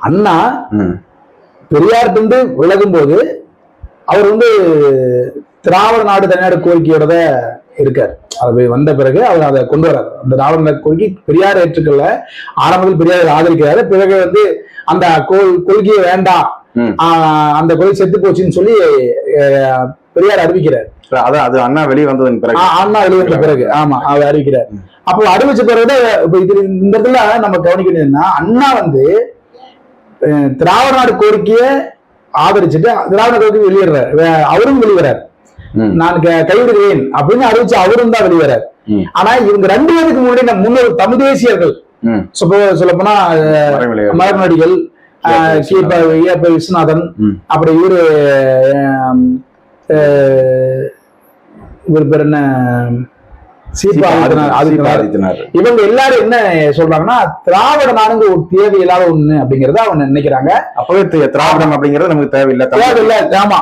அண்ணா ம். பெரியார்கிட்ட விலகும் போது அவர் வந்து திராவிட நாடு தனிநாடு கோரிக்கையோட இருக்கார். அது வந்த பிறகு அவர் அதை கொண்டு வர்றாரு. அந்த திராவிட நாடு கோரிக்கை பெரியார் ஏற்றுக்கல ஆரம்பத்தில் பெரியார் ஆதரிக்கிறாரு. பிறகு வந்து அந்த கொள்- கொள்கையை வேண்டாம். அந்த கொள்கை செத்து போச்சுன்னு சொல்லி பெரியார் அறிவிக்கிறார். அதான் அது அண்ணா வெளியே வந்ததன் பிறகு. அண்ணா வெளிவந்த பிறகு. ஆமா அவர் அறிவிக்கிறார். அப்போ அறிவிச்ச பிறகு இப்ப இது இந்த இடத்துல நம்ம கவனிக்க வேண்டியதுன்னா அண்ணா வந்து திராவிட நாடு கோரிக்கையை ஆதரிச்சுட்டு திராவிட கோரிக்கை வெளியிடுறாரு அவரும் ம். நான் க- கைவிடுகிறேன் அப்படின்னு அறிவிச்சு அவரும் தான் ம். ஆனா இவங்க ரெண்டு பேருக்கு முன்னாடி நம்ம முன்னோர் தமிழ் தேசியர்கள். சொல்ல போனா மரநடிகள். விஸ்வநாதன். அப்புறம் இவரு இவர் பேர் என்ன இவங்க எல்லாரும் என்ன சொல்றாங்கன்னா திராவிட நாடுங்க ஒரு தேவையில்லாத ஒண்ணு அப்படிங்கறத அவங்க நினைக்கிறாங்க. அப்பவே திராவிடம் அப்படிங்கிறது நமக்கு தேவையில்லை தேவையில்லை ஆமா.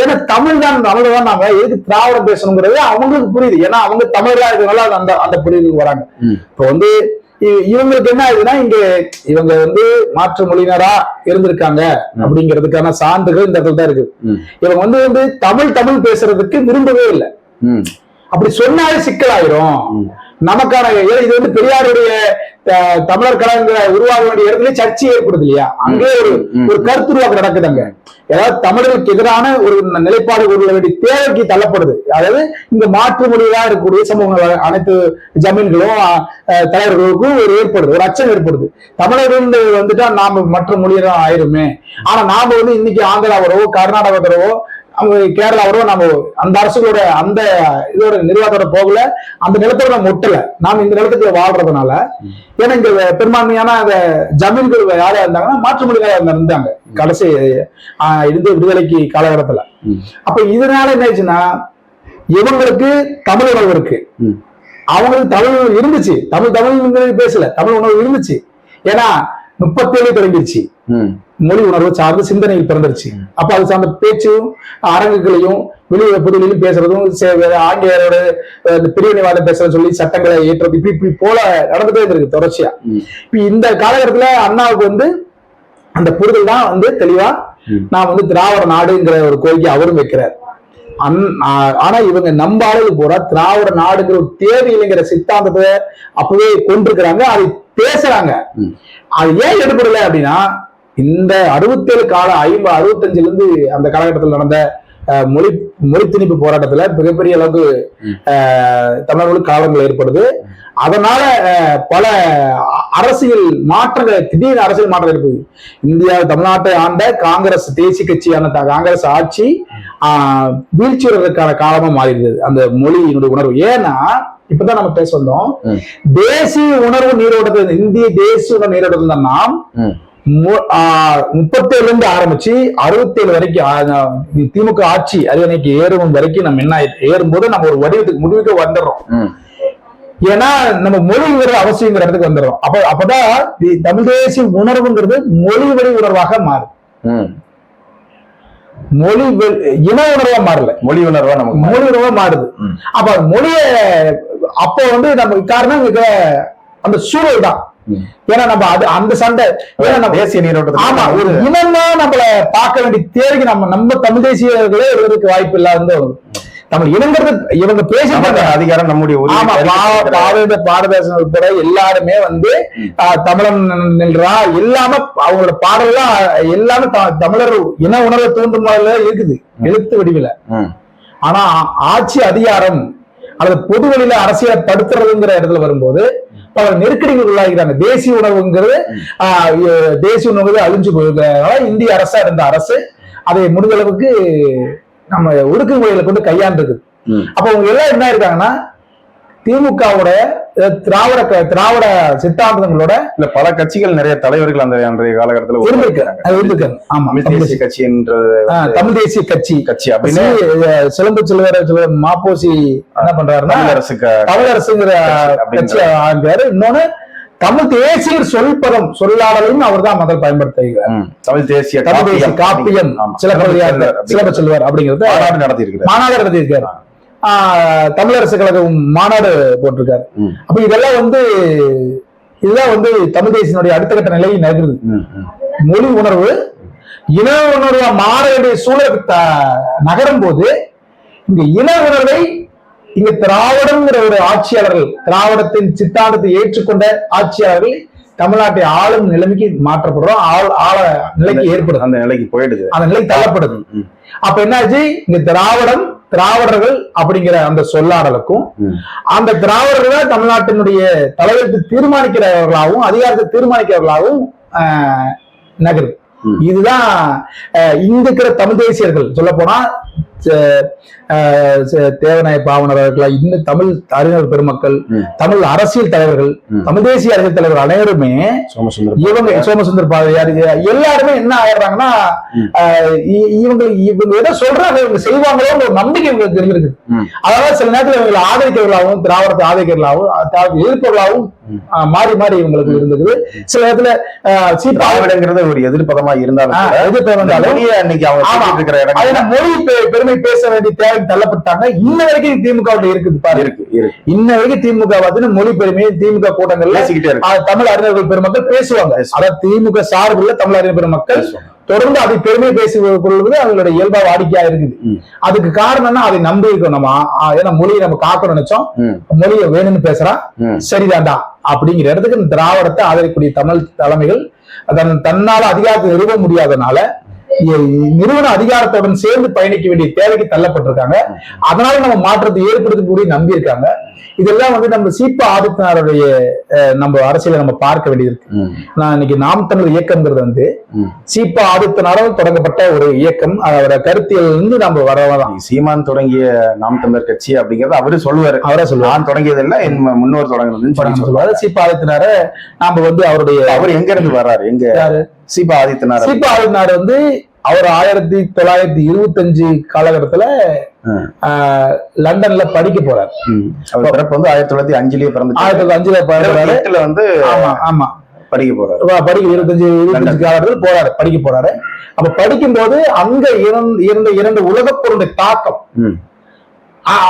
ஏன்னா தமிழ் தான் தமிழ் தான் நாம எதுக்கு திராவிடம் பேசணுங்கிறது அவங்களுக்கு புரியுது. ஏன்னா அவங்க தமிழா இருக்கிறனால அந்த அந்த புரிதலுக்கு வராங்க. இப்போ வந்து இவங்களுக்கு என்ன ஆகுதுன்னா இங்க இவங்க வந்து மாற்று மொழியினரா இருந்திருக்காங்க. அப்படிங்கிறதுக்கான சான்றுகள் இந்த இடத்துல தான் இருக்கு. இவங்க வந்து வந்து தமிழ் தமிழ் பேசுறதுக்கு விரும்பவே இல்லை. அப்படி சொன்னாலே சிக்கலாயிரும். நமக்கான இது வந்து பெரியாருடைய தமிழர் கழகங்க உருவாக வேண்டிய இடத்துல சர்ச்சை ஏற்படுது இல்லையா? அங்கே ஒரு. ஒரு கருத்துருவாக்கம் நடக்குது அங்க ஏதாவது தமிழர்களுக்கு எதிரான ஒரு நிலைப்பாடு கொள்ள வேண்டிய தேவைக்கு தள்ளப்படுது. அதாவது இங்க மாற்று மொழியா இருக்கக்கூடிய சமூகங்கள் அனைத்து ஜமீன்களும் தலைவர்களுக்கும் ஒரு ஏற்படுது ஒரு அச்சம் ஏற்படுது. தமிழர்கள் வந்துட்டா நாம மற்ற மொழியெல்லாம் ஆயிருமே. ஆனா நாம வந்து இன்னைக்கு ஆந்திராவரவோ கர்நாடகாவரவோ கேரளாவரோ நம்ம அந்த அரசுகளோட அந்த இதோட நிர்வாகத்தோட போகல. அந்த நிலத்தோட நம்ம ஒட்டல. நாம இந்த நிலத்துக்குள்ள வாழ்றதுனால. ஏன்னா இங்க பெரும்பான்மையான அந்த ஜமீன்கள் யாரா இருந்தாங்கன்னா மாற்று மொழிகளாக இருந்தாங்க. கடைசி இருந்து விடுதலைக்கு காலகட்டத்துல. அப்ப இதனால என்ன ஆச்சுன்னா இவங்களுக்கு தமிழ் உணர்வு இருக்கு. அவங்களுக்கு தமிழ் இருந்துச்சு. தமிழ் தமிழ் பேசல. தமிழ் உணர்வு இருந்துச்சு. ஏன்னா முப்பத்தேழு தொடங்கிருச்சு. மொழி உணர்வு சார்ந்து சிந்தனையில் பிறந்துருச்சு. அப்ப அது சார்ந்த பேச்சும் அரங்குகளையும் வெளிய பொதுவிலும் பேசுறதும் ஆங்கிலேயரோட பிரிவினைவாதம் பேசுறதுன்னு சொல்லி சட்டங்களை ஏற்றுறது இப்படி இப்படி போல நடந்துட்டே இருக்கு தொடர்ச்சியா. இப்ப இந்த காலகட்டத்துல அண்ணாவுக்கு வந்து அந்த புரிதல் தான் வந்து தெளிவா. நான் வந்து திராவிட நாடுங்கிற ஒரு கோரிக்கை அவரும் வைக்கிறார். அன்- ஆ- ஆனா இவங்க நம்ம ஆளுகள் பூரா திராவிட நாடுங்கிற ஒரு தேவையில்லைங்கிற சித்தாந்தத்தை அப்பவே கொண்டிருக்கிறாங்க. அதை பேசுறாங்க. அது ஏன் எடுபடல அப்படின்னா இந்த அறுபத்தேழு கால ஐம்பது அறுபத்தஞ்சுல இருந்து அந்த காலகட்டத்தில் நடந்த மொழி மொழி திணிப்பு போராட்டத்துல மிகப்பெரிய அளவுக்கு தமிழர்களுக்கு காலங்கள் ஏற்படுது. அதனால பல அரசியல் மாற்றங்கள் திடீர் அரசியல் மாற்றம் இருக்குது இந்தியா தமிழ்நாட்டை ஆண்ட காங்கிரஸ் தேசிய கட்சியான காங்கிரஸ் ஆட்சி ஆஹ், வீழ்ச்சி வருவதற்கான காலமா மாறி இருந்தது அந்த மொழியினுடைய உணர்வு. ஏன்னா இப்பதான் நம்ம பேச வந்தோம். தேசிய உணர்வு நீரோட்டத்தில் இந்திய தேசிய உணர்வு நீரோட்டத்தில் நாம் ம். முப்பத்தேழுல இருந்து ஆரம்பிச்சு அறுபத்தேழு வரைக்கும் திமுக ஆட்சி அரியணைக்கு ஏறும் வரைக்கும் நம்ம என்ன ஏறும்போது நம்ம ஒரு வடிவத்துக்கு முடிவுக்கு வந்துடுறோம். ஏன்னா நம்ம மொழிங்கிறது அவசியங்கிற இடத்துக்கு வந்துடுறோம் அப்ப அப்பதான் தமிழ் தேசிய உணர்வுங்கிறது மொழி வழி உணர்வாக மாறும். மொழி இன உணர்வா மாறல மொழி உணர்வா நமக்கு மொழி உணர்வா மாறுது. அப்ப மொழிய அப்போ வந்து நம்ம காரணம் அந்த சூழல் தான். ஏன்னா நம்ம அது அந்த சண்டை ஏன்னா நம்ம தேசிய நீரோட்டத்தில் ஆமா ஒரு இனமா நம்மள பார்க்க வேண்டிய தேவைக்கு நம்ம நம்ம தமிழ் தேசியர்களே இருந்ததுக்கு வாய்ப்பு இல்லாத தமிழ் இனங்கிறது இவங்க அதிகாரம் நம்முடைய. பாரத பாரதேசம் உட்பட எல்லாருமே வந்து தமிழன் நின்றா எல்லாமே அவங்களோட பாடல்லாம் எல்லாமே தமிழர் இன உணர்வை தூண்டும் இருக்குது எழுத்து வடிவில. ஆனா ஆட்சி அதிகாரம் அல்லது பொது வழியில அரசியல் படுத்துறதுங்கிற இடத்துல வரும்போது பல நெருக்கடிகள் உள்ளாகிறாங்க. தேசிய உணவுங்கிறது தேசிய உணவு அழிஞ்சு போயிருக்கிறதுனால இந்திய அரசா இருந்த அரசு அதை முடிஞ்ச அளவுக்கு நம்ம ஒடுக்குமுறைகளை கொண்டு கையாண்டு ம். அப்ப அவங்க எல்லாம் என்ன இருக்காங்கன்னா திமுகவோட திராவிட திராவிட சித்தாந்தங்களோட இல்ல பல கட்சிகள் நிறைய தலைவர்கள் அந்த அன்றைய காலகட்டத்தில் இருந்திருக்கு ஆமா தேசிய கட்சி என்ற தமிழ் தேசிய கட்சி. கட்சி அப்படின்னு சிலம்பு செல்வர் சிலர் மாப்போசி என்ன பண்றாருன்னா தமிழரசுக்கு தமிழரசுங்கிற கட்சி ஆகிறாரு இன்னொன்னு தமிழ் தேசிய சொல்பதம் சொல்லாடலையும் அவர் தான் முதல் பயன்படுத்துகிறார். தமிழ் தேசிய தமிழ் தேசிய காப்பியம். சிலம்பு சிலம்ப செல்வர் அப்படிங்கிறது மாநாடு நடத்தி இருக்குது மாநாடு நடத்தியிருக்காரு ஆஹ், தமிழரசு கழகம் மாநாடு போட்டிருக்காரு. அப்ப இதெல்லாம் வந்து இதெல்லாம் வந்து தமிழ் தேசியனுடைய அடுத்த கட்ட நிலையை நகருது. மொழி உணர்வு இன உணர்வா மாற வேண்டிய சூழலுக்கு நகரும் போது இங்க இன உணர்வை இங்க திராவிடம்ங்கிற ஒரு ஆட்சியாளர்கள் திராவிடத்தின் சித்தாந்தத்தை ஏற்றுக்கொண்ட ஆட்சியாளர்கள் தமிழ்நாட்டை ஆளும் நிலைமைக்கு மாற்றப்படுறோம். ஆள் ஆள நிலைக்கு ஏற்படுது. அந்த நிலைக்கு போயிடுது. அந்த நிலைக்கு தள்ளப்படுது. அப்ப என்னாச்சு? இங்க திராவிடம் திராவிடர்கள் அப்படிங்கிற அந்த சொல்லாடலுக்கும் அந்த திராவிடர்கள் தான் தமிழ்நாட்டினுடைய தலைவருக்கு தீர்மானிக்கிறவர்களாகவும் அதிகாரத்தை தீர்மானிக்கிறவர்களாகவும் நகருது. இதுதான் இங்க இருக்கிற தமிழ் தேசியர்கள். சொல்ல போனா தேவநாய பாவனர் அவர்களா இன்னும் தமிழ் அறிஞர் பெருமக்கள். தமிழ் அரசியல் தலைவர்கள். தமிழ் தேசிய அரசியல் தலைவர் அனைவருமே இவங்க சோமசுந்தர் பாரதியார் இது எல்லாருமே என்ன ஆயிடுறாங்கன்னா இவங்க இவங்க எதை சொல்றாங்க இவங்க செய்வாங்களோ ஒரு நம்பிக்கை இவங்களுக்கு இருந்திருக்கு ம். அதாவது சில நேரத்துல இவங்களை ஆதரிக்கிறவர்களாகவும் திராவிடத்தை ஆதரிக்கிறவர்களாகவும் எதிர்ப்பவர்களாகவும் மாறி மாறி இவங்களுக்கு இருந்தது சில சீப்பா திராவிடங்கிறது ஒரு எதிர்ப்பதமா இருந்தாலும் எதிர்ப்பு வந்தாலும் மொழி பெ- பெருமை பேச வேண்டிய தேவைக்கு தள்ளப்பட்டாங்க. இன்ன வரைக்கும் திமுக இருக்குது பாரு இருக்கு இருக்கு. இன்ன வரைக்கும் திமுக பார்த்தீங்கன்னா மொழி பெருமையை திமுக கூட்டங்கள்ல தமிழ் அறிஞர்கள் பெருமக்கள் பேசுவாங்க. அதாவது திமுக சார்புள்ள தமிழ் அறிஞர் பெருமக்கள். தொடர்ந்து அதை பெருமை பேசி கொள்வது அவங்களுடைய இயல்பா வாடிக்கையா இருக்குது. அதுக்கு காரணம்னா அதை நம்பி இருக்கோம் நம்ம. ஏன்னா மொழியை நம்ம காக்கணும்னு நினைச்சோம். மொழியை வேணும்னு பேசுறான் ம், சரிதான்டா அப்படிங்கிற இடத்துக்கு திராவிடத்தை ஆதரிக்கக்கூடிய தமிழ் தலைமைகள் அதன் தன்னால அதிகாரத்தை நிறுவ முடியாதனால நிறுவன அதிகாரத்துடன் சேர்ந்து பயணிக்க வேண்டிய தேவைக்கு தள்ளப்பட்டிருக்காங்க. அதனால நம்ம மாற்றத்தை ஏற்படுத்தக்கூடிய நம்பி இருக்காங்க. இதெல்லாம் வந்து நம்ம சீப்பா ஆதித்தனாருடைய நம்ம அரசியலை நம்ம பார்க்க வேண்டியது இருக்கு. நான் இன்னைக்கு நாம் தமிழ் இயக்கம்ங்கிறது வந்து. சீப்பா ஆதித்தனாரால் தொடங்கப்பட்ட ஒரு இயக்கம். அதோட கருத்தியல் இருந்து நம்ம வரவதான் சீமான் தொடங்கிய நாம் தமிழர் கட்சி அப்படிங்கறது அவரு சொல்லுவாரு. அவரா சொல்லுவார். நான் தொடங்கியது இல்ல என் முன்னோர் தொடங்கினதுன்னு சொல்லி சொல்லுவாரு. சீப்பா ஆதித்தனார நாம வந்து அவருடைய அவர் எங்க இருந்து வர்றாரு? எங்க? சீபா ஆதித்தனார். சீப்பா ஆதித்தனார் வந்து அவர் ஆயிரத்தி தொள்ளாயிரத்தி இருபத்தஞ்சு காலகட்டத்துல லண்டன்ல படிக்க போறாரு. அவர் பிறப்பு வந்து ஆயிரத்தி தொள்ளாயிரத்தி அஞ்சுலயே பிறந்து ஆயிரத்தி தொள்ளாயிரத்தி அஞ்சுல பிறந்தாரு. எட்டுல வந்து ஆமா ஆமா. படிக்க போறாரு. படிக்க இருபத்தஞ்சு இருபத்தஞ்சு காலகட்டத்தில் போறாரு படிக்க போறாரு. அப்ப படிக்கும்போது அங்க இருந்த இரண்டு உலகப் பொருளுடைய தாக்கம்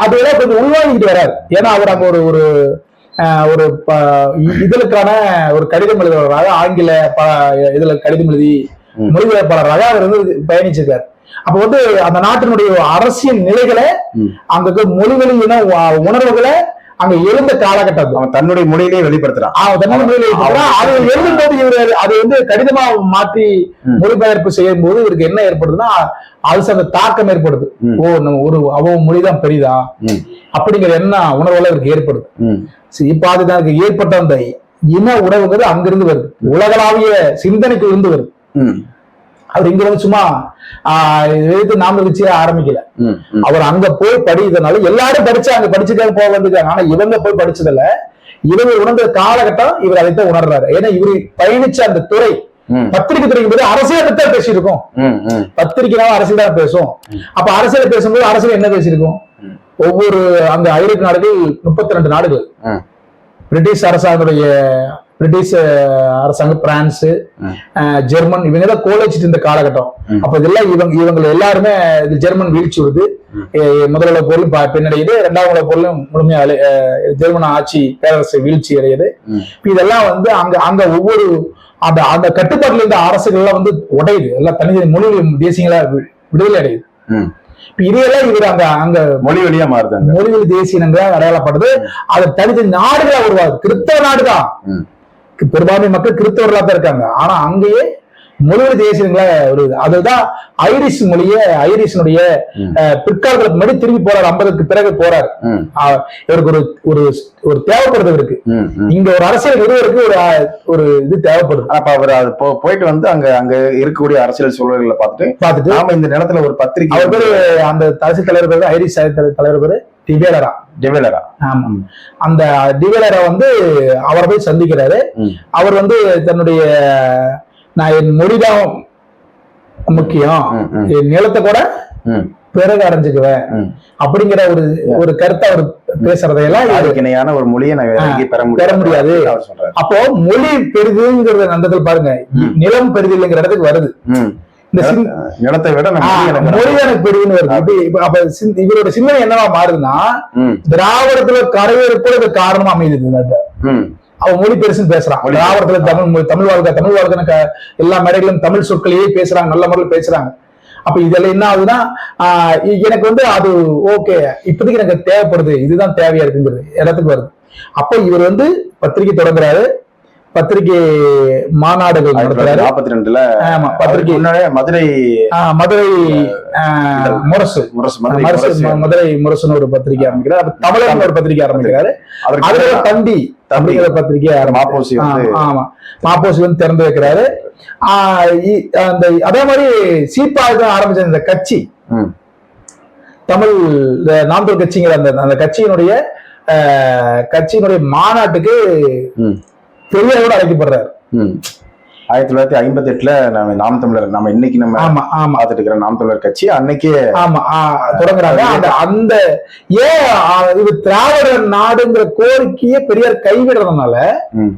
அதெல்லாம் கொஞ்சம் உள்வாங்கிட்டு வராரு. ஏன்னா அவர் அங்க ஒரு ஒரு ஒரு இதழுக்கான ஒரு கடிதம் எழுதுறவராக ஆங்கில இதுல கடிதம் எழுதி. மொழிபெயர்ப்பாளராக அவர் வந்து பயணிச்சிருக்காரு அப்ப வந்து அந்த நாட்டினுடைய அரசியல் நிலைகளை. அங்க உ- உணர்வுகளை அங்க எழுந்த காலகட்டம். அவன் தன்னுடைய மொழியிலேயே வெளிப்படுத்துறான் அவன் தமிழ் மொழியில எழுதுறான். அது எழுதும்போது இவர் அது வந்து கடிதமா மாற்றி ம். மொழிபெயர்ப்பு செய்யும் போது இவருக்கு என்ன ஏற்படுதுன்னா அது சார்ந்த தாக்கம் ஏற்படுது. ஓ நம்ம ஒரு அவன் மொழிதான் பெரிதா. அப்படிங்கிற எண்ணம் உணர்வுல இவருக்கு ஏற்படுது. இப்ப அதுக்கு ஏற்பட்ட அந்த இன உணவுங்கிறது அங்கிருந்து வருது உலகளாவிய சிந்தனைக்கு இருந்து வருது. அவர் இங்க வந்து சும்மா எடுத்து நாம வச்சு ஆரம்பிக்கல. அவர் அங்க போய் படிக்கிறதுனால எல்லாரும் படிச்சாங்க படிச்சுக்காக போக வந்துருக்காங்க ஆனா இவங்க போய் படிச்சதுல இவங்க உணர்ந்த காலகட்டம் இவர் அதைத்தான் உணர்றாரு ஏன்னா இவரு பயணிச்ச அந்த துறை. பத்திரிகை துறைக்கும் போது அரசியல் தான் பேசியிருக்கோம். பத்திரிகைனாலும் அரசியல் தான் பேசும் அப்ப அரசியல் பேசும்போது அரசியல் என்ன பேசியிருக்கோம். ஒவ்வொரு அந்த ஐரோப்பிய நாடுகள் முப்பத்தி ரெண்டு நாடுகள். பிரிட்டிஷ் அரசாங்கத்துடைய பிரிட்டிஷ் அரசாங்கம் பிரான்ஸ் ஜெர்மன் இவங்க தான் கோலச்சிட்டு இருந்த காலகட்டம். அப்ப இதெல்லாம் இவங்க இவங்க எல்லாருமே இது ஜெர்மன் வீழ்ச்சி வருது முதல் உலக பொருளும் பின்னடையுது. இரண்டாவது உலக பொருளும் முழுமையா ஜெர்மன் ஆட்சி பேரரசு வீழ்ச்சி அடையுது. இதெல்லாம் வந்து அங்க அங்க ஒவ்வொரு அந்த அந்த கட்டுப்பாட்டுல இருந்த அரசுகள் எல்லாம் வந்து உடையுது. எல்லாம் தனி மொழி தேசியங்களா விடுதலை அடையுது. இதையெல்லாம் இவர் அங்க அங்க மொழி வழியா மாறுதாங்க மொழிவெளி தேசிய இனங்களாக அடையாளப்படுது. அதை தனித்து நாடுகளா உருவாகுது. கிறிஸ்தவ நாடுதான். பெரும்பான்மை மக்கள் கிறிஸ்தவர்களா தான் இருக்காங்க. ஆனா அங்கேயே மொழிவெளி தேசியங்களா வருது அதுதான் ஐரிஷ் மொழிய ஐரிஷனுடைய பிற்காலத்துக்கு முன்னாடி திரும்பி போறாரு. ஐம்பதுக்கு பிறகு போறாரு. இவருக்கு ஒரு ஒரு ஒரு தேவைப்படுது இருக்கு. இங்க ஒரு அரசியல் நிறுவருக்கு ஒரு ஒரு இது தேவைப்படுது. அப்ப அவர் அது போயிட்டு வந்து அங்க அங்க இருக்கக்கூடிய அரசியல் சூழல்களை பார்த்துட்டு பார்த்துட்டு நாம இந்த நிலத்துல ஒரு பத்திரிகை அவர் பேரு அந்த அரசியல் தலைவர் பேரு ஐரிஷ் தலைவர் பேரு டிவேலரா டெவலரா ஆமா. அந்த டிவேலரா வந்து அவரை போய் சந்திக்கிறாரு. அவர் வந்து தன்னுடைய நான் என் மொழிதான் முக்கியம். என் நிலத்தை கூட. பிறகு அடைஞ்சுக்குவேன். அப்படிங்கிற ஒரு ஒரு கருத்தை அவர் பேசுறதையெல்லாம் இவரு- அதுக்கு இணையான ஒரு மொழியை நான் பெற முடியாது அப்போ மொழி பெரிதுங்கிறத அந்த பாருங்க. நிலம் பெரிது இல்லைங்கிற இடத்துக்கு வருது நிலத்தை விட வருது. அப்ப இவரோட சிந்தனை என்னவா மாறுதுன்னா. திராவிடத்துல கரையேறு கூட இது காரணமா அமையுது. அவன் மொழி பெருசுன்னு பேசுறான். திராவிடத்துல தமிழ் மொழி- தமிழ் வாழ்க்கை தமிழ் வாழ்க்கை எல்லா மேடைகளும் தமிழ் சொற்களையே பேசுறாங்க நல்ல முறையில் பேசுறாங்க. அப்ப இதெல்லாம் என்ன ஆகுதுன்னா எனக்கு வந்து அது ஓகே. இப்போதைக்கு எனக்கு தேவைப்படுது. இதுதான் தேவையா இருக்குங்கிறது இடத்துக்கு வருது. அப்போ இவர் வந்து பத்திரிகை தொடங்குறாரு. பத்திரிகை மாநாடுகள் நடத்துறாரு. நாற்பத்தி ரெண்டுல ஆமா பத்திரிகை மதுரை மதுரை முரசு. முரசு மதுரை முரசுன்னு ஒரு பத்திரிகை ஆரம்பிக்கிறார் அப்ப தமிழன் ஒரு பத்திரிகை ஆரம்பிக்கிறாரு அதுல தந்தி அப்படிங்கிற பத்திரிகை. மாப்போசி ஆமா, மாப்போசி வந்து திறந்து வைக்கிறாரு. அந்த அதே மாதிரி சீப்பாக ஆரம்பிச்ச இந்த கட்சி. தமிழ் இந்த நாம் தமிழ் கட்சிங்கிற அந்த அந்த கட்சியினுடைய கட்சியினுடைய மாநாட்டுக்கு பெரியாரோட அழைக்கப்படுறாரு. ஆயிரத்தி தொள்ளாயிரத்தி ஐம்பத்தி எட்டுல நம்ம நாம் தமிழர் நம்ம இன்னைக்கு நம்ம ஆமா ஆமா. பார்த்துட்டு இருக்கிற நாம் தமிழர் கட்சி அன்னைக்கே ஆமா தொடங்குறாங்க. அந்த அந்த ஏன் இது திராவிட நாடுங்கிற கோரிக்கையை பெரியார் கைவிடுறதுனால ம்,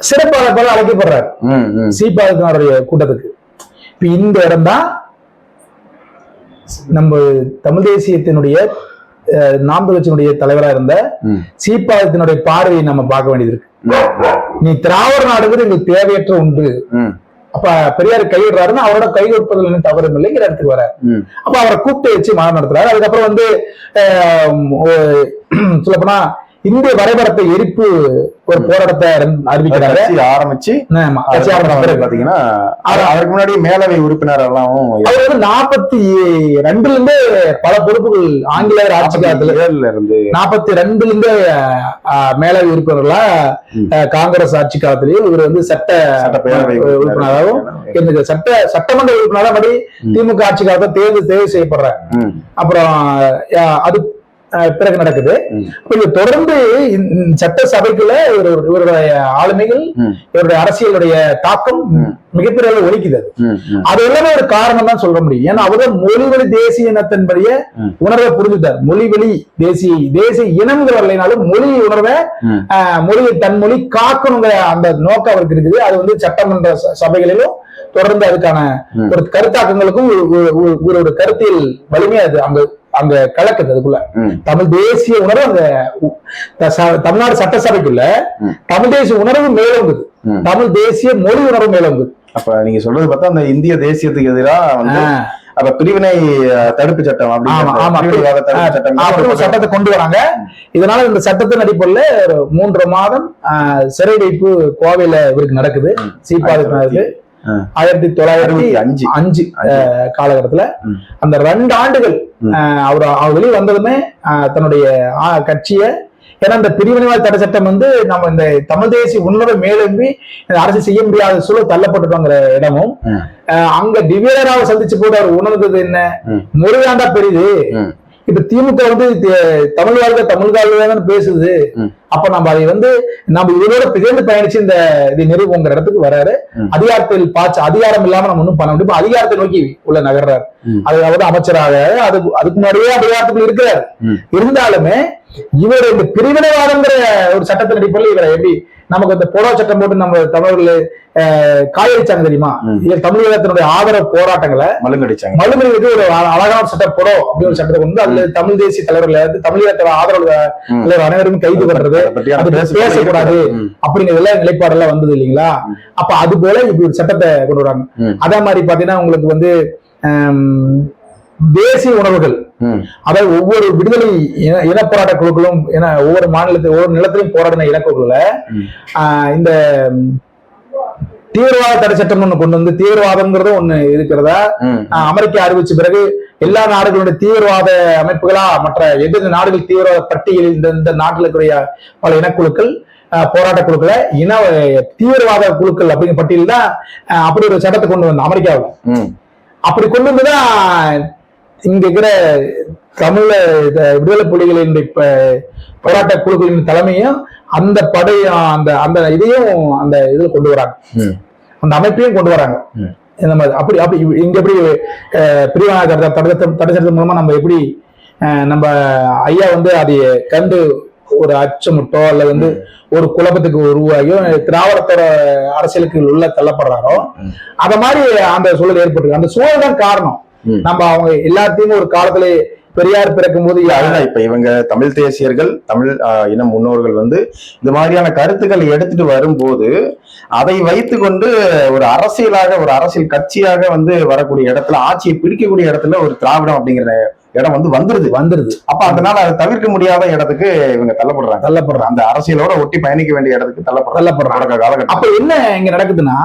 சிறப்பாளர் அழைக்கப்படுறாரு. சீபாதத்தினுடைய கூட்டத்துக்கு. இப்ப இந்த இடம்தான் நம்ம தமிழ் தேசியத்தினுடைய நாம் கட்சியினுடைய தலைவரா இருந்த சீபாதத்தினுடைய பார்வையை நம்ம பார்க்க வேண்டியது இருக்கு. நீ திராவிட நாடுங்கிறது எங்களுக்கு தேவையற்ற உண்டு. அப்ப பெரியார் கைவிடுறாருன்னா அவரோட கை என்ன தவறும் இல்லைங்கிற இடத்துக்கு வர அப்ப அவரை கூப்பிட்டு வச்சு மாநாடு நடத்துறாரு. அதுக்கப்புறம் வந்து சொல்லப்போனா இந்திய வரைபடத்தை எரிப்பு ஒரு போராட்டத்தை அறிவிக்கிறாரு ஆரம்பிச்சு. பாத்தீங்கன்னா அது- அதற்கு முன்னாடி மேலவை உறுப்பினர் எல்லாம் அவர் வந்து நாற்பத்தி ரெண்டுல இருந்து பல பொறுப்புகள் ஆங்கிலேயர் ஆட்சி காலத்துல இருந்து நாற்பத்தி ரெண்டுல இருந்து மேலவை உறுப்பினர்களா காங்கிரஸ் ஆட்சி காலத்திலேயும் இவர் வந்து சட்ட சட்டப்பேரவை உறுப்பினராகவும் இருந்தது சட்ட சட்டமன்ற உறுப்பினராக படி. திமுக ஆட்சி காலத்தை தேர்வு தேர்வு செய்யப்படுறார். அப்புறம் அது பிறகு நடக்குது இது தொடர்ந்து சட்ட சபைக்குள்ள இவர் இவருடைய ஆளுமைகள் இவருடைய அரசியலுடைய தாக்கம். மிகப்பெரிய அளவில் ஒலிக்குது அது. எல்லாமே ஒரு காரணம் தான் சொல்ல முடியும் ஏன்னா அவர் தான் மொழிவழி தேசிய இனத்தின்படியே. உணர்வை புரிஞ்சுட்டார் மொழிவழி தேசிய தேசிய இனம்ங்கிற வரலைனாலும் மொழி உணர்வை மொழியை தன் மொழி காக்கணுங்கிற அந்த நோக்கம் அவருக்கு இருக்குது அது வந்து சட்டமன்ற சபைகளிலும் தொடர்ந்து அதுக்கான. ஒரு கருத்தாக்கங்களுக்கும் ஒரு- ஒரு- ஒரு- ஒரு ஒரு கருத்தியல் வலிமை அது அங்க அங்க கலக்குது அதுக்குள்ள. தமிழ் தேசிய உணர்வு அந்த தமிழ்நாடு சட்டசபைக்குள்ள. தமிழ் தேசிய உணர்வு மேலோங்குது. தமிழ் தேசிய மொழி உணர்வு மேலோங்குது அப்ப நீங்க சொல்றது பார்த்தா அந்த இந்திய தேசியத்துக்கு எதிராக வந்து. அப்ப பிரிவினை தடுப்பு சட்டம் அப்படின்னு சட்டத்தை கொண்டு வராங்க இதனால இந்த சட்டத்தின் அடிப்படையில மூன்று மாதம் சிறை வைப்பு கோவையில இவருக்கு நடக்குது. சீப்பாதுக்கு ஆ. ஆயிரத்தி தொள்ளாயிரத்தி அஞ்சு. அஞ்சு காலகட்டத்துல. அந்த ரெண்டு ஆண்டுகள் அவர் அவர் வெளியே வந்ததுமே தன்னுடைய கட்சியை ஏன்னா இந்த பிரிவினைவாத தடை சட்டம் வந்து நம்ம இந்த தமிழ் தேசிய உணர்வை மேலெம்பி அரசு செய்ய முடியாத சூழல் தள்ளப்பட்டுட்டோங்கிற இடமும் அங்க டிவியராவை சந்திச்சு போட்டு அவர் உணர்ந்தது என்ன? ம். மொழிதாண்டா பெரியுது. இப்ப திமுக வந்து தமிழ் வாழ்க்கை தமிழ் பேசுது. அப்ப நம்ம அதை வந்து நம்ம இதோட பிறந்து பயணிச்சு இந்த இதை நிறுவுங்கிற இடத்துக்கு வராரு. அதிகாரத்தில் பாய்ச்ச அதிகாரம் இல்லாம நம்ம ஒண்ணும் பண்ண முடியும் அதிகாரத்தை நோக்கி உள்ள நகர்றாரு. அதாவது அமைச்சராக அது அதுக்கு முன்னாடியே அதிகாரத்துக்குள்ள இருக்கிறார். இருந்தாலுமே இவர் இந்த பிரிவினைவாதங்கிற ஒரு சட்டத்தின் அடிப்படையில் இவரை எப்படி நமக்கு இந்த புடவை சட்டம் போட்டு நம்ம தமிழர்கள் காயடிச்சாங்க தெரியுமா. இது தமிழகத்தினுடைய ஆதரவு போராட்டங்களை மலுங்கடிச்சாங்க மலுமலுக்கு ஒரு அழ- அழகான சட்டம் போடும் அப்படின்னு ஒரு சட்டத்தை கொண்டு அதுல தமிழ் தேசிய தலைவர்கள் அதாவது தமிழகத்தோட ஆதரவு அனைவரும் கைது பண்றது அதை பேசக்கூடாது. ம். அப்படிங்கிறதெல்லாம் நிலைப்பாடெல்லாம் வந்தது இல்லைங்களா. அப்ப அது போல இப்படி ஒரு சட்டத்தை கொண்டு வராங்க. அதே மாதிரி பாத்தீங்கன்னா உங்களுக்கு வந்து தேசிய உணர்வுகள். அதாவது ஒவ்வொரு விடுதலை இன போராட்ட குழுக்களும் ஏன்னா ஒவ்வொரு மாநிலத்தில் ஒவ்வொரு நிலத்திலையும் போராடின இலக்குகளை இந்த தீவிரவாத தடை சட்டம் ஒண்ணு கொண்டு வந்து தீவிரவாதம்ங்கிறது ஒண்ணு இருக்கிறதா? அமெரிக்கா அறிவிச்ச பிறகு எல்லா நாடுகளுடைய தீவிரவாத அமைப்புகளா மற்ற எந்தெந்த நாடுகள் தீவிரவாத பட்டியலில் இந்த இந்த நாட்டில் இருக்கக்கூடிய பல இனக்குழுக்கள் போராட்ட குழுக்களை இன தீவிரவாத குழுக்கள் அப்படிங்கிற பட்டியல் தான் அப்படி ஒரு சட்டத்தை கொண்டு வந்தோம் அமெரிக்காவில். அப்படி கொண்டு வந்துதான் இங்க இருக்கிற தமிழ விடுதலை புலிகளின் இப்ப போராட்ட குழுக்களின் தலைமையும் அந்த படையும் அந்த அந்த இதையும் அந்த இதுல கொண்டு வராங்க. அந்த அமைப்பையும் கொண்டு வராங்க. இந்த மாதிரி அப்படி அப்படி இங்க எப்படி பிரிவான தடை தடை- மூலமா நம்ம எப்படி நம்ம ஐயா வந்து அதை கண்டு ஒரு அச்சமுட்டோ அல்லது வந்து ஒரு குழப்பத்துக்கு உருவாகியோ திராவிடத்தோட அரசியலுக்கு உள்ள தள்ளப்படுறாரோ. அத மாதிரி அந்த சூழல் ஏற்பட்டு அந்த சூழல் தான் காரணம். நம்ம அவங்க எல்லாத்தையும் ஒரு காலத்துல பெரியார் பிறக்கும் போது அதுதான் இப்ப இவங்க தமிழ் தேசியர்கள் தமிழ் ஆஹ், இன முன்னோர்கள் வந்து இந்த மாதிரியான கருத்துக்களை எடுத்துட்டு வரும்போது அதை வைத்துக்கொண்டு ஒரு அரசியலாக ஒரு அரசியல் கட்சியாக வந்து வரக்கூடிய இடத்துல ஆட்சியை பிடிக்கக்கூடிய இடத்துல ஒரு திராவிடம் அப்படிங்கிற இடம் வந்து வந்துருது. வந்துருது. அப்ப அதனால அதை தவிர்க்க முடியாத இடத்துக்கு இவங்க தள்ளப்படுறாங்க. தள்ளப்படுறாங்க. அந்த அரசியலோட ஒட்டி பயணிக்க வேண்டிய இடத்துக்கு தள்ளப்படுறாங்க. தள்ளப்படுறாங்க. காலகட்டம். அப்ப என்ன இங்க நடக்குதுன்னா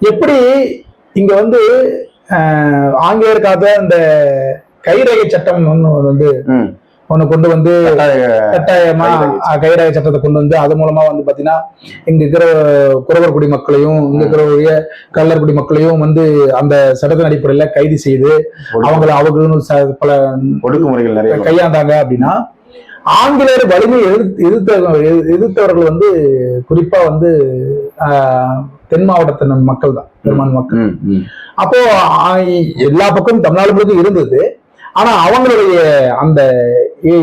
எப்படி இங்க வந்து ஆஹ், ஆங்கிலேயர் காலத்துல இந்த கைரேகை சட்டம் ஒண்ணு வந்து. ஒண்ணு கொண்டு வந்து கட்டாயமா கைரேகை சட்டத்தை கொண்டு வந்து அது மூலமா வந்து பாத்தீங்கன்னா இங்க இருக்கிற குறவர் குடி மக்களையும் இங்க இருக்கிற கள்ளர் குடி மக்களையும் வந்து அந்த சட்டத்தின் அடிப்படையில கைது செய்து அவங்கள அவங்களும் ச- பல ஒடுக்குமுறைகள் நிறைய. கையாண்டாங்க அப்படின்னா ஆங்கிலேயர் வலிமை எதிர்த்து எதிர்த்த எதிர்- எதிர்த்தவர்கள் வந்து குறிப்பா வந்து ஆஹ், தென் மாவட்டத்தின் மக்கள் தான் பெரும்பான்மை மக்கள். அப்போ எல்லா பக்கமும் தமிழ்நாடு முழுக்க இருந்தது ஆனா அவங்களுடைய அந்த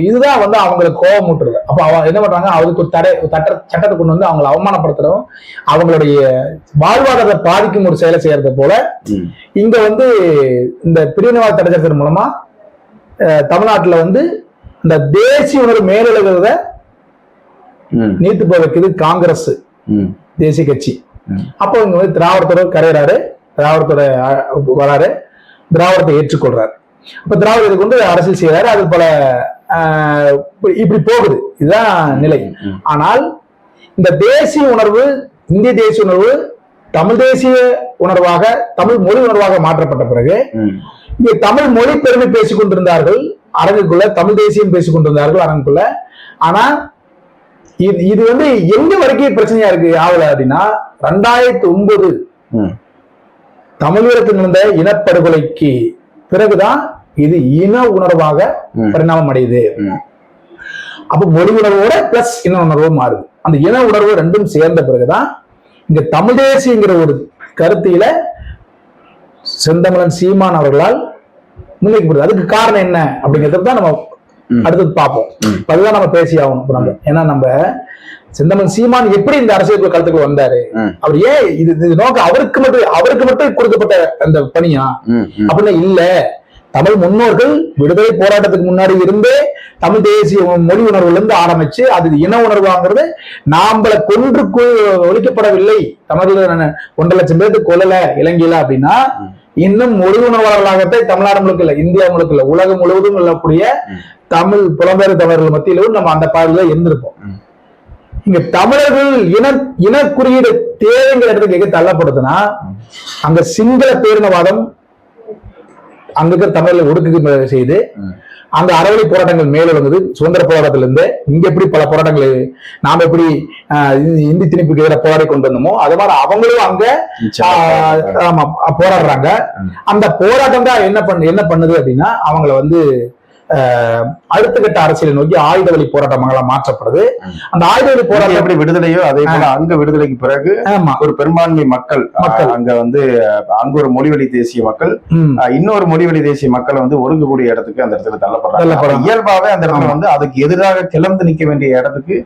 இதுதான் வந்து அவங்களுக்கு கோபம் ஊட்டுறது அப்ப அவங்க என்ன பண்றாங்க அதுக்கு ஒரு தடை தட்ட சட்டத்தை கொண்டு வந்து அவங்களை அவமானப்படுத்துறதும் அவங்களுடைய வாழ்வாதாரத்தை பாதிக்கும் ஒரு செயலை செய்யறது போல. இங்க வந்து இந்த பிரிவினைவாத தடை சட்டத்தின் மூலமா தமிழ்நாட்டுல வந்து இந்த தேசிய உணர்வு மேலெழுகிறத நீத்து போக வைக்குது காங்கிரஸ். தேசிய கட்சி. அப்போ இங்க வந்து திராவிடத்தோட கரையிறாரு திராவிடத்தோட வராரு திராவிடத்தை ஏற்றுக்கொள்றாரு அப்ப திராவிடத்தை கொண்டு அரசியல் செய்யறாரு அது பல இப்படி- போகுது இதுதான் நிலை. ஆனால் இந்த தேசிய உணர்வு இந்திய தேசிய உணர்வு தமிழ் தேசிய உணர்வாக தமிழ் மொழி உணர்வாக மாற்றப்பட்ட பிறகு. இங்கே தமிழ் மொழி பெருமை பேசிக் கொண்டிருந்தார்கள் அரங்குக்குள்ள தமிழ் தேசியம் பேசிக் கொண்டிருந்தார்கள் அரங்குக்குள்ள ஆனா இது இது வந்து எங்க வரைக்கும் பிரச்சனையா இருக்கு ஆகல அப்படின்னா ரெண்டாயிரத்தி ஒன்பது. தமிழகத்தில் நடந்த இனப்படுகொலைக்கு பிறகுதான் இது இன உணர்வாக. பரிணாமம் அடையுது. அப்ப மொழி உணர்வோட பிளஸ் இன உணர்வும் மாறுது அந்த இன உணர்வு ரெண்டும் சேர்ந்த பிறகுதான் இங்க தமிழ் தேசியங்கிற ஒரு கருத்தில செந்தமிழன் சீமான் அவர்களால் முன்வைக்கப்படுது அதுக்கு காரணம் என்ன அப்படிங்கறத தான் நம்ம. அடுத்தது பார்ப்போம். அதுதான் நம்ம பேசி ஆகணும் நம்ம. ஏன்னா நம்ம செந்தமிழன் சீமான் எப்படி இந்த அரசியல் களத்துக்கு வந்தாரு. அவர் ஏன் இது நோக்கம் அவருக்கு மட்டும் அவருக்கு மட்டும் கொடுக்கப்பட்ட அந்த பணியா. அப்படின்னு இல்ல. தமிழ் முன்னோர்கள் விடுதலை போராட்டத்துக்கு முன்னாடி இருந்தே தமிழ் தேசிய மொழி உணர்வுல இருந்து ஆரம்பிச்சு அது இன உணர்வாங்கிறது நாம்பள கொன்று ஒழிக்கப்படவில்லை. தமிழ்ல நான் ஒன்றரை லட்சம் பேருக்கு கொல்லல இலங்கையில அப்படின்னா. இன்னும் மொழி உணர்வாளர்களாகத்தான் தமிழ்நாடு முழுக்க இல்ல இந்தியா முழுக்க இல்ல உலகம் முழுவதும் உள்ளக்கூடிய. தமிழ் புலம்பெயர் தமிழர்கள் மத்தியிலும் நம்ம அந்த பார்வையில இருந்திருப்போம். இங்க தமிழர்கள் இன இன குறியீடு தேவைங்கிற இடத்துக்கு எங்க தள்ளப்படுதுன்னா அங்க சிங்கள பேரினவாதம் அங்க இருக்கிற தமிழர்களை ஒடுக்கு செய்து. அங்க அறவழி போராட்டங்கள் மேலெழுந்தது சுதந்திர போராட்டத்துல இருந்து இங்க எப்படி பல போராட்டங்கள் நாம எப்படி இந்தி- திணிப்புக்கு எதிராக போராடி கொண்டு வந்தோமோ அது மாதிரி அவங்களும் அங்க ஆமா போராடுறாங்க. அந்த போராட்டம் தான் என்ன பண்ணு என்ன பண்ணுது அப்படின்னா அவங்கள வந்து அடுத்த கட்ட அரசியலை நோக்கி ஆயுத வழி போராட்டமாக மாற்றப்படுது. அந்த ஆயுத வழி போராட்டம் எப்படி விடுதலையோ அதே போல அங்க விடுதலைக்கு பிறகு ஒரு பெரும்பான்மை மக்கள் மக்கள். அங்க வந்து அங்க ஒரு மொழிவழி தேசிய மக்கள் இன்னொரு மொழிவழி தேசிய மக்களை வந்து ஒடுக்கக்கூடிய இடத்துக்கு அந்த இடத்துல தள்ளப்படுறாங்க இயல்பாவே அந்த இடத்துல. வந்து அதுக்கு எதிராக கிளர்ந்து நிக்க வேண்டிய இடத்துக்கு.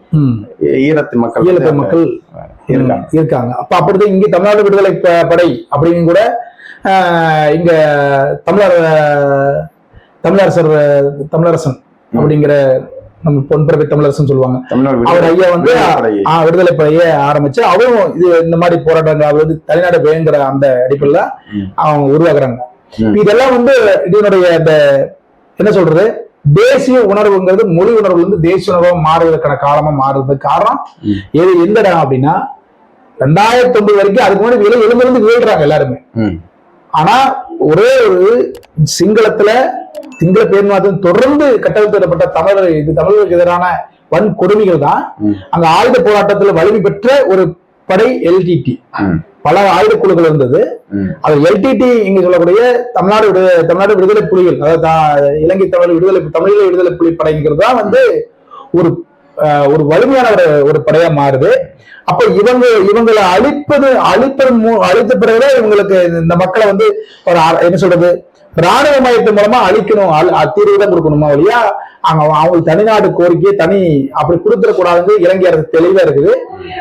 ஈழத்து மக்கள் ஈழத்து மக்கள் இருக்காங்க இருக்காங்க அப்ப அப்படிதான் இங்க தமிழ்நாடு விடுதலை படை அப்படின்னு கூட இங்க தமிழர் தமிழரசர் தமிழரசன் அப்படிங்கிற நம்ம பொன்பிறவை தமிழரசன் சொல்லுவாங்க அவர் ஐயா வந்து விடுதலை படையை ஆரம்பிச்சு அவரும் இது இந்த மாதிரி போராட்டங்கள் அதாவது தனிநாடு வேங்கிற அந்த அடிப்படையில. அவங்க உருவாக்குறாங்க. இதெல்லாம் வந்து இதனுடைய இந்த என்ன சொல்றது தேசிய உணர்வுங்கிறது மொழி உணர்வுல இருந்து தேசிய உணர்வா மாறுவதற்கான காலமா மாறுறதுக்கு காரணம். எது எந்த இடம் அப்படின்னா ரெண்டாயிரத்தி ஒன்பது வரைக்கும் அதுக்கு முன்னாடி விலை எழுந்திருந்து வீழ்றாங்க எல்லாருமே. ஆனா ஒரே ஒரு சிங்களத்துல சிங்கள பேர்மாதம் தொடர்ந்து கட்டமைக்கப்பட்ட தமிழர் இது தமிழர்களுக்கு எதிரான வன் கொடுமைகள் தான். அங்க ஆயுத போராட்டத்துல வலிமை பெற்ற ஒரு படை எல்டிடி. பல ஆயுத குழுக்கள் இருந்தது. அது எல்டிடி இங்க சொல்லக்கூடிய தமிழ்நாடு தமிழ்நாடு விடுதலை புலிகள் அதாவது இலங்கை தமிழ் விடுதலை தமிழீழ விடுதலை புலி படைங்கிறது தான் வந்து ஒரு ஒரு வலிமையான ஒரு ஒரு படையா மாறுது அப்ப இவங்க இவங்களை அழிப்பது அழிப்பது மூ- அழித்த பிறகுதான் இவங்களுக்கு இந்த மக்களை வந்து ஒரு என்ன சொல்றது ராணுவ மையத்தின் மூலமா அழிக்கணும் அழி- தீர்வு தான் கொடுக்கணுமா வழியா அவங்க அவங்களுக்கு தனிநாடு கோரிக்கையை தனி அப்படி கொடுத்துடக்கூடாதுன்னு இலங்கை அரசு தெளிவா இருக்குது.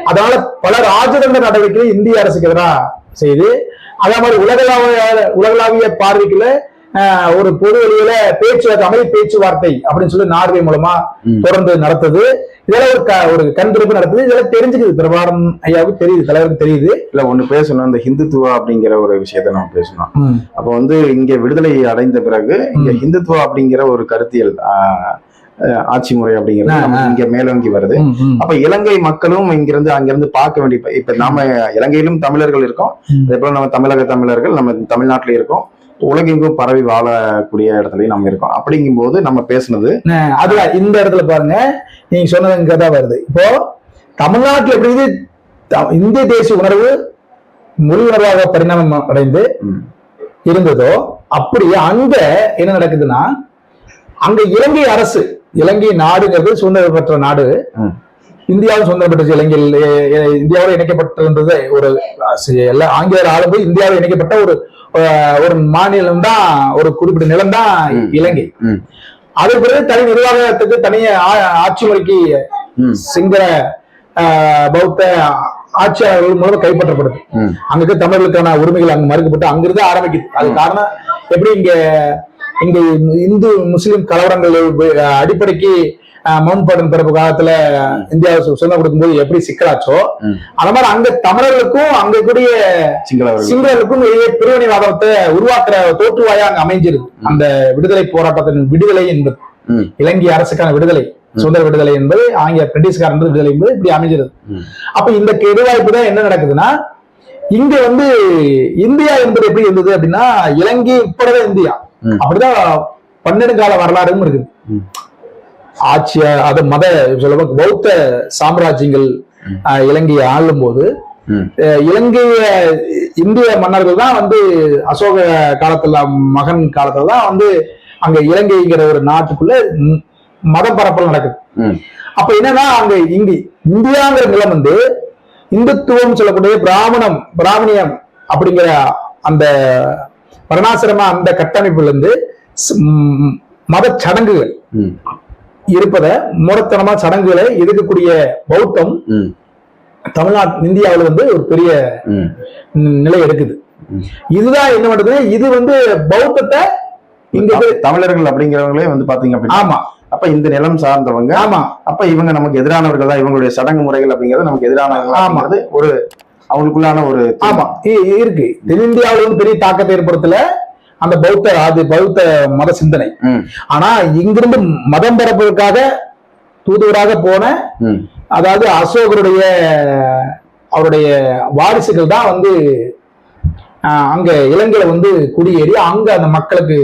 அதனால பல ராஜதந்திர நடவடிக்கைகளை இந்திய அரசுக்கு எதிராக செய்து அதே மாதிரி உலகளாவிய உலகளாவிய பார்வைக்குள்ள ஒரு பொது வழியில பேச்சுவார்த்தை அமைதி பேச்சுவார்த்தை அப்படின்னு சொல்லி நார்வே மூலமா. தொடர்ந்து நடத்துது இதெல்லாம் ஒரு ஒரு கண் திறப்பு நடத்துது இதெல்லாம் தெரிஞ்சுக்குது பிரபாரம் ஐயாவுக்கு தெரியுது தலைவருக்கு தெரியுது இல்ல ஒண்ணு பேசணும் இந்த ஹிந்துத்துவா அப்படிங்கிற ஒரு விஷயத்த நம்ம பேசணும். அப்போ வந்து இங்க விடுதலை அடைந்த பிறகு இங்க ஹிந்துத்துவா அப்படிங்கிற ஒரு கருத்தியல் ஆட்சி முறை அப்படிங்கிறது. இங்க மேலோங்கி வருது. அப்ப இலங்கை மக்களும் இங்கிருந்து அங்கிருந்து பார்க்க வேண்டிய இப்ப- நாம இலங்கையிலும் தமிழர்கள் இருக்கோம். அதே போல நம்ம தமிழக தமிழர்கள் நம்ம தமிழ்நாட்டில இருக்கோம் உலகெங்கும் பரவி வாழக்கூடிய இடத்துலயும் நம்ம இருக்கோம். அப்படிங்கும்போது நம்ம பேசுனது அதுல இந்த இடத்துல பாருங்க நீங்க சொன்னது இங்க தான் வருது. இப்போ தமிழ்நாட்டுல எப்படி இந்திய தேசிய உணர்வு மொழி உணர்வாக பரிணாமம் அடைந்து இருந்ததோ அப்படி அங்க என்ன நடக்குதுன்னா அங்க இலங்கை அரசு இலங்கை நாடுங்கிறது சுதந்திரம் பெற்ற நாடு. இந்தியாவும் சுதந்திரம் பெற்ற இலங்கையில் இந்தியாவோட இணைக்கப்பட்டிருந்தது ஒரு ஆங்கிலேயர் ஆளும்போது இந்தியாவோட இணைக்கப்பட்ட ஒரு ஒரு மாநிலம் தான் ஒரு குறிப்பிட்ட நிலம் தான். இலங்கை. ம், அது பிறகு தனி நிர்வாகத்துக்கு தனி ஆ- ஆட்சி முறைக்கு சிங்கள பௌத்த ஆட்சியாளர்கள் மூலம் கைப்பற்றப்படுது. அங்க தமிழர்களுக்கான உரிமைகள் அங்க மறுக்கப்பட்டு அங்கிருந்து ஆரம்பிக்குது. அது காரணம் எப்படி இங்க இங்க இந்து முஸ்லிம் கலவரங்கள் அடிப்படைக்கு மவுண்ட் பேட்டன் பிறப்பு காலத்துல இந்தியா சு- சுதந்திரம் கொடுக்கும்போது எப்படி சிக்கலாச்சோ. அந்த மாதிரி அங்க தமிழர்களுக்கும் அங்க கூடிய சிங்களர்களுக்கும் இடையே பிரிவினைவாதத்தை உருவாக்குற தோற்றுவாயா அங்க அமைஞ்சிருக்கு. அந்த விடுதலை போராட்டத்தின் விடுதலை என்பது. இலங்கை அரசுக்கான விடுதலை சுதந்திர விடுதலை என்பது ஆங்கில பிரிட்டிஷ்காரன் விடுதலை என்பது இப்படி அமைஞ்சிருது. அப்ப இந்த கெடுவாய்ப்பு தான் என்ன நடக்குதுன்னா இங்க வந்து இந்தியா என்பது எப்படி இருந்தது அப்படின்னா இலங்கை உட்படவே இந்தியா. அப்படிதான் பன்னெடுங்கால வரலாறும் இருக்குது. ஆட்சிய அது மத சொல்ல பௌத்த சாம்ராஜ்யங்கள் இலங்கையை ஆளும் போது இலங்கைய இந்திய மன்னர்கள் தான் வந்து அசோக காலத்துல மகன் காலத்துல தான் வந்து அங்க இலங்கைங்கிற ஒரு நாட்டுக்குள்ள மத பரப்பல் நடக்குது. அப்ப என்னன்னா அங்க இங்க இந்தியாங்கிற நிலம் வந்து இந்துத்துவம் சொல்லக்கூடிய பிராமணம் பிராமணியம் அப்படிங்கிற அந்த வர்ணாசிரம அந்த கட்டமைப்புல இருந்து மத சடங்குகள். இருப்பத மூடத்தனமா சடங்குகளை எதிர்க்கக்கூடிய பௌத்தம் தமிழ்நாட்டு இந்தியாவுல வந்து ஒரு பெரிய நிலை எடுக்குது. இதுதான் என்ன பண்ணுது இது வந்து பௌத்தத்தை இங்க தமிழர்கள் அப்படிங்கிறவங்களே வந்து பாத்தீங்க அப்படின்னா ஆமா. அப்ப இந்த நிலம் சார்ந்தவங்க ஆமா. அப்ப இவங்க நமக்கு எதிரானவர்கள் தான் இவங்களுடைய சடங்கு முறைகள் அப்படிங்கிறது நமக்கு எதிரானவர்கள் ஆமா. அப்படிங்கிறது ஒரு அவங்களுக்குள்ளான ஒரு ஆமா. இருக்கு. தென்னிந்தியாவுல வந்து பெரிய தாக்கத்தை ஏற்படுத்தல. அந்த பௌத்த அது பௌத்த மத சிந்தனை. ஆனா இங்கிருந்து மதம் பரப்புவதற்காக தூதுவராக போன அதாவது அசோகருடைய அவருடைய வாரிசுகள் தான் வந்து அங்க இலங்கையில வந்து குடியேறி அங்க அந்த மக்களுக்கு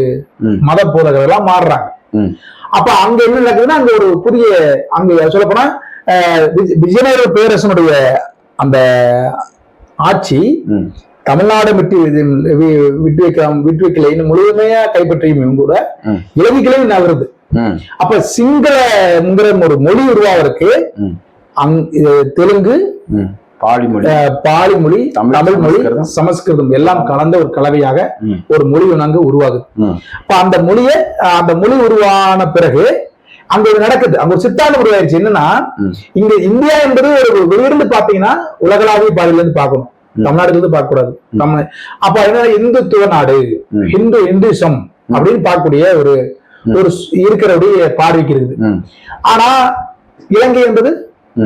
மத போதகர்களா மாறுறாங்க. ம், அப்ப அங்க என்ன நடக்குதுன்னா அங்க ஒரு புதிய அங்க சொல்ல போனா விஜயநகர பேரரசனுடைய அந்த ஆட்சி தமிழ்நாடு விட்டு விட்டு வைக்கலாம் விட்டு வைக்கலைன்னு முழுமையா கைப்பற்றியும் கூட. ம். இலங்கைகளையும் நகருது. அப்ப சிங்களங்கிற ஒரு மொழி உருவாவதற்கு அங் தெலுங்கு. பாலிமொழி. அஹ், பாலி மொழி தமிழ், மொழி சமஸ்கிருதம். எல்லாம் கலந்த ஒரு கலவையாக ஒரு மொழி அங்கு உருவாகுது. அப்ப அந்த மொழியை அந்த மொழி உருவான பிறகு அங்க நடக்குது. அங்க ஒரு சித்தாந்தம் உருவாயிருச்சு என்னன்னா. இங்க இந்தியா என்பது ஒரு வெளியிருந்து பாத்தீங்கன்னா உலகளாவிய பாதையில இருந்து பார்க்கணும். ம். தமிழ்நாட்டுல இருந்து பார்க்க கூடாது நம்ம அப்ப என்ன இந்துத்துவ நாடு ம். ஹிந்து இந்துசம் அப்படின்னு பார்க்கக்கூடிய ஒரு. ஒரு ஸ்- இருக்கிறபடி பார்வைக்கு இருக்குது ஆனா இலங்கை என்பது.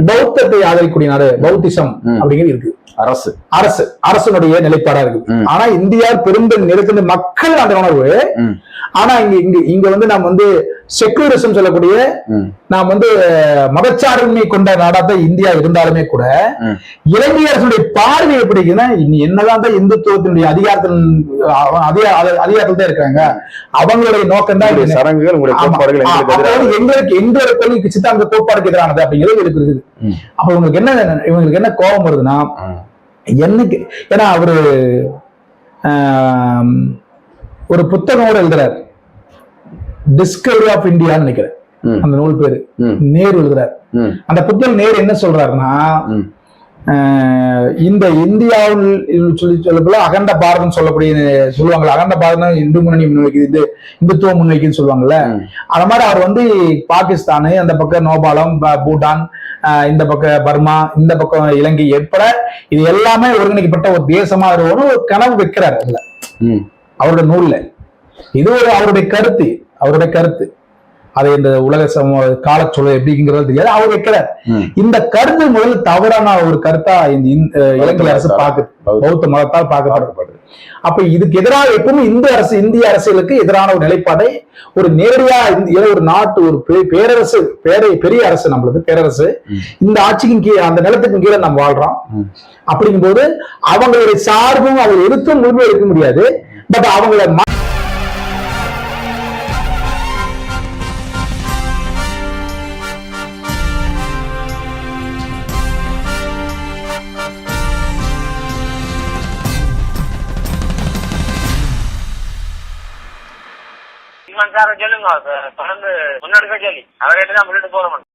பௌத்தத்தை ஆதரிக்கக்கூடிய நாடு பௌத்திசம். அப்படிங்கிறது இருக்கு அரசு அரசு அரசனுடைய நிலைப்பாடா இருக்கு. ஆனா இந்தியா பெரும்பெரும் நிலத்தின மக்கள் அந்த உணர்வு ஆனா இங்க இங்க இங்க வந்து நாம் வந்து செக்குலரிசம் சொல்லக்கூடிய நாம் வந்து மதச்சார்பின்மை கொண்ட நாடாத்தான் இந்தியா இருந்தாலுமே கூட. இலங்கை அரசுடைய பார்வை எப்படி இனி என்னதான் தான் இந்துத்துவத்தினுடைய அதிகாரத்தின் அஹ், அதிகா- அத- அதிகாரத்தில் தான் இருக்காங்க அவங்களுடைய நோக்கம் தான் எங்களுக்கு அப்ப எதிராக வந்து எங்களுக்கு எங்களோட கொள்கைக்கு சித்தாந்த கோட்பாடுக்கு எதிரானது அப்படிங்கிறது இருக்குது. அப்ப இவங்களுக்கு என்ன இவங்களுக்கு என்ன கோபம் வருதுன்னா என்னைக்கு ஏன்னா அவரு ஒரு புத்தகம் கூட எழுதுறாரு. டிஸ்கவரி ஆஃப் இந்தியான்னு நினைக்கிறேன். அந்த நூல் பேரு. நேரு எழுதுறாரு. அந்த புத்தகம் நேரு என்ன சொல்றாருன்னா இந்த இந்தியாவில் சொல்லி சொல்லப்போல அகண்ட பாரதம் சொல்லக்கூடிய சொல்லுவாங்கல்ல அகண்ட பாரதம் இந்து முன்னணி முன்வைக்குது இது இந்துத்துவ முன்வைக்குதுன்னு சொல்லுவாங்கல்ல. அது மாதிரி அவர் வந்து பாகிஸ்தானு அந்த பக்கம் நேபாளம் ப- பூட்டான் இந்த பக்கம் பர்மா இந்த பக்கம் இலங்கை ஏற்பட இது எல்லாமே ஒருங்கிணைக்கப்பட்ட ஒரு தேசமா ஒரு கனவு வைக்கிறாரு அதுல. ம், அவரோட நூல்ல. இது ஒரு அவருடைய கருத்து. அவருடைய கருத்து. அதை இந்த உலக சமூக காலச்சூழல் எப்படிங்கிறது தெரியாது. அவர் வைக்கிறார். இந்த கருத்து முதல்ல தவறான ஒரு கருத்தா இந்த இலங்கை அரசு பார்க்குது பௌத்த மதத்தால் பார்க்கப்படுது அப்ப இதுக்கு எதிராக எப்பவுமே இந்த அரசு இந்திய அரசியலுக்கு எதிரான ஒரு நிலைப்பாடை ஒரு நேரடியா ஒரு நாட்டு ஒரு பேரரசு பேரை பெரிய அரசு நம்மளுக்கு பேரரசு. இந்த ஆட்சிக்கும் கீழே அந்த நிலத்துக்கும் கீழே நம்ம வாழ்றோம். அப்படிங்கும்போது அவங்களுடைய சார்பும் அவங்க எதிர்த்தும் முழுமை எடுக்க முடியாது. பட் அவங்கள சாரை சொல்லுங்க. தொடர்ந்து முன்னெடுக்க சொல்லி. அவர்கிட்ட தான் முன்னிட்டு போறோம்.